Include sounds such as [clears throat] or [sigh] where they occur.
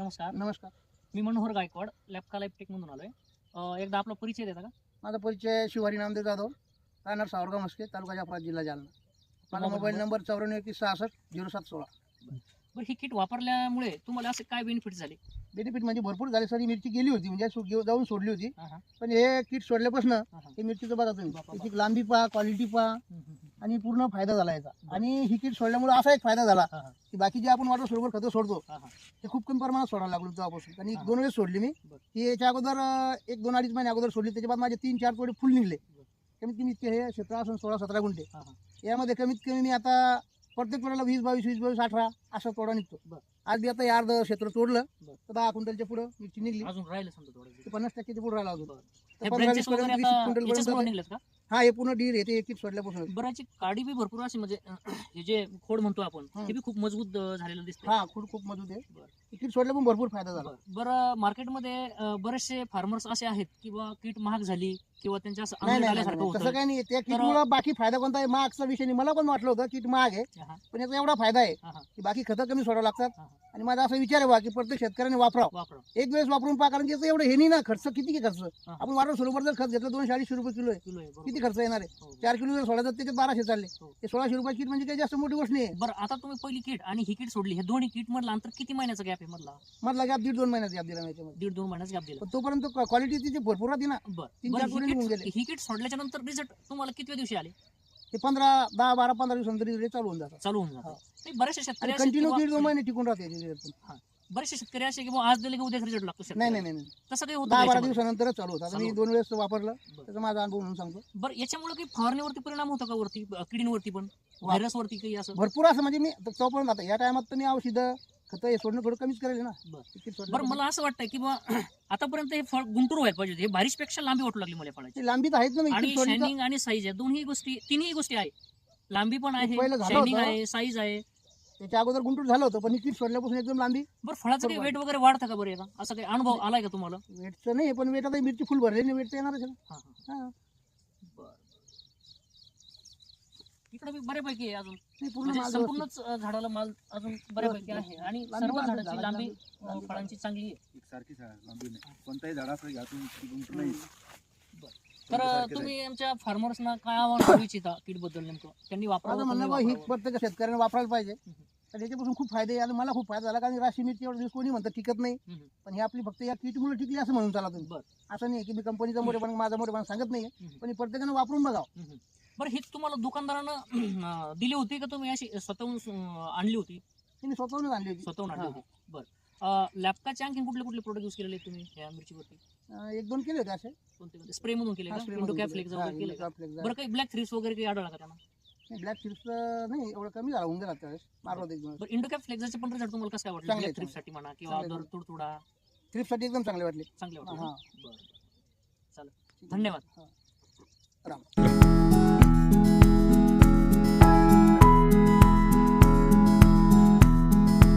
नमस्कार. नमस्कार. मी मनोहर गायकवाड लॅपका लाईफ मधून आलोय. अं, एकदा आपला परिचय देता का? माझा परिचय शिवारी नामदेव जाधव राहणार सावरगाव मस्के तालुका जाफराबाद जिल्हा जालना. माझा मोबाईल नंबर चौऱ्याण्णव एकवीस सहासष्ट झिरो सात सोळा. बरं ही किट वापरल्यामुळे तुम्हाला असे काय बेनिफिट झाले? बेनिफिट म्हणजे भरपूर झाले. सर ही मिरची गेली होती म्हणजे सो- घेऊ- जाऊन सोडली होती. पण हे किट सोडल्यापासून हा, मिरचीचं बघा तुम्ही. त्याची लांबी पहा क्वालिटी पहा. हम्म, हम्म, हम्म. आणि पूर्ण फायदा झाला याचा आणि ही किट सोडल्यामुळे असा एक फायदा झाला हा, हा, की बाकी जे आपण वॉटर सोडवर खतं सोडतो हा, हा. ते खूप कमी प्रमाणात सोडायला लागलो तेव्हापासून आणि हा. दोन वेळेस सोडली मी बरं. ती याच्या अगोदर अं, एक दोन अडीच महिने अगोदर सोडली त्याच्या बाद माझे तीन चार तोडे फुल निघले बरं. कमीत कमी इतके हे क्षेत्र असून सोळा सतरा गुंठे हा, हा. यामध्ये कमीत कमी मी आता प्रत्येक तोड्याला वीस बावीस वीस बावीस अठरा असा तोडा निघतो बरं. आज बी आता हे अर्ध क्षेत्र तोडलं बरं. तर दहा क्विंटलच्या पुढं मिरची निघली अजून राहिले समजा थोडं ते पन्नास टक्क्याच्या पुढे राहिला अजून बरं. तर हे पंधरा branches वीस वगैरे पर्यंत वीस आता क्विंटल याच्याचमुळे पर्यंत निघलेत का? हा हे पूर्ण डीर येते एक सोडल्यापासून बऱ्याची काडी बी भरपूर अशी म्हणजे हे जे खोड म्हणतो आपण हं. ते बी खूप मजबूत झालेलं दिसतं हा खूप खूप मजबूत आहे. किट सोडल्या पण भरपूर फायदा झाला. बरं. मार्केटमध्ये बरेचसे फार्मर्स असे आहेत किंवा किट महाग झाली किंवा त्यांच्या तसं काही नाही त्या किटमुळे बाकी फायदा कोणता आहे? महागचा विषय नाही. मला पण वाटलं होतं किट महाग आहे पण याचा एवढा फायदा आहे की बाकी खतं कमी सोडावं लागतात. आणि माझा असा विचार आहे की प्रत्येक शेतकऱ्याने वापरावं. वापरा एक वेळेस वापरून पहा कारण की एवढं हे नाही ना खर्च किती की खर्च? हा. आपण सोलोबर जर खत घेतलं दोनशे अडीचशे रुपये किलो आहे. किलो आहे, बरोबर. किती खर्च येणार आहे? हो. चार किलो जर सोडायचं त्याच्यात बाराशे चालले. हो. ते सोळाशे रुपये किट म्हणजे काही जास्त मोठी गोष्ट नाही. आहे बरं आता तुम्ही पहिली किट आणि ही किट सोडली हे दोन्ही किट मधलं अंतर किती महिन्याचा गॅप आहे मधला? मधला गॅप दीड दोन महिन्यात गॅप दिला याच्यामध्ये. दीड दोन महिन्याचा गॅप दिला. पण तोपर्यंत क्वालिटी तिची भरपूर राहते ना. बरं. तीन बरं चार ही निघून किट गेले. ही किट सोडल्याच्या नंतर रिझल्ट तुम्हाला कितव्या दिवशी आले? ते पंधरा दहा बारा पंधरा दिवसांतर रिझल्ट चालू होऊन जातात. चालू होऊन हा. जातं नाही, बरेचसे शेतकरी आणि असे कंटिन्यू दीड दोन महिने टिकून राहते याचे. बरेचसे शेतकरी असे की बुवा आज दिले की उद्या रिझल्ट लागतो नाही शेतकऱ्याला. नाही नाही नाही. तसं काही होतं दहा बारा याच्यामध्ये? दिवसानंतरच चालू होतात मी. दोन वेळेस वापरलं. बरं. त्याचा माझा अनुभव म्हणून सांगतो. बरं याच्यामुळे काही फवारणीवरती परिणाम होतो का वरती? अं, किडींवरती पण? व्हायरस वरती काही असं? भरपूर असं म्हणजे मी तो- तोपर्यंत आता या टायमात तर मी औषधं खतं हे सोडणं थोडं कमीच करेल ना. बरं. मला असं वाटतं की बुवा [clears throat] आतापर्यंत हे फळ गुंटूर व्हायला पाहिजे हे बारिशपेक्षा लांबी वाटू लागली मला फळाची. ती लांबी तर आहेत ना मी. आणि किती सोडली तर- शायनिंग आणि साईज आहे. दोन्ही गोष्टी तिन्ही गोष्टी आहे. लांबी पण आहे पहिलं झालं शायनिंग होतं. आहे साईज आहे. त्याच्या अगोदर गुंटूर झालं होतं पण ही किट सोडल्यापासून एकदम लांबी. बरं फळाचं काही. वेट वगैरे वाढतं का बरं याचा असा काही अनुभव आलाय का तुम्हाला? वेटचं नाही पण वेट आता मिरची फुल भरलेली वेट तर येणारच आहे हा, ना. हा. बरं. इकडे बी बऱ्यापैकी आहे अजून. नाही, पूर्ण म्हणजे माल व्यवस्थित. संपूर्णच अं, झाडाला माल अजून बऱ्यापैकी आहे आणि लांबी सर्व पण आहे, झाडाची झाडाची लांबी. अं, फळांची चांगली आहे. एकसारखीच आहे लांबी नाही. कोणताही झाडाचं घ्यातून गुंट नाही. तर सारखेच तुम्ही आमच्या फार्मर्सना काय आव्हान करू इच्छिता किटबद्दल नेमकं? त्यांनी माझं म्हणणं बा ही. प्रत्येक शेतकऱ्याने वापरायला पाहिजे. तर याच्यापासून खूप फायदे आहे आणि मला खूप फायदा झाला. कारण राशी मिरची एवढं दिवस कोणी म्हणतं टिकत नाही. पण ही आपली फक्त या किटमुळे टिकली असं म्हणून चाला तुम्ही असं नाही की मी कंपनीचा मोठेपणा माझा मोठेपणा सांगत नाही. पण हे प्रत्येकाने वापरून बघावं. बरं ही तुम्हाला दुकानदारानं दिली होती का तुम्ही? अशी स्वतःहून आणली होती? मी स्वतःहून आणली होती. स्वतःहून आणली होती. बरं. लॅपकाचे आणखी कुठले कुठले प्रोडक्ट यूज केलेले तुम्ही या मिरचीवरती? एक दोन केले होते असे. कोणते स्प्रे मधून केले का? फ्लेक्स केले. वगैरे बरं काही ब्लॅक थ्रीस वगैरे काही आढळला का त्यांना? नाही ब्लॅक चिप्स नाही एवढं कमी झाला होऊन गेला त्यावेळेस. मारला होता एक दोन बरं इंडोकॅप फ्लेक्सचे पण रिझल्ट तुम्हाला कसं काय वाटलं चांगले, चांगले. थ्रीपसाठी म्हणा किंवा चांगले, दर तुडतुडा. एकदम चांगले वाटले. चांगले वाटले हा. बरं. चालेल. धन्यवाद. राम.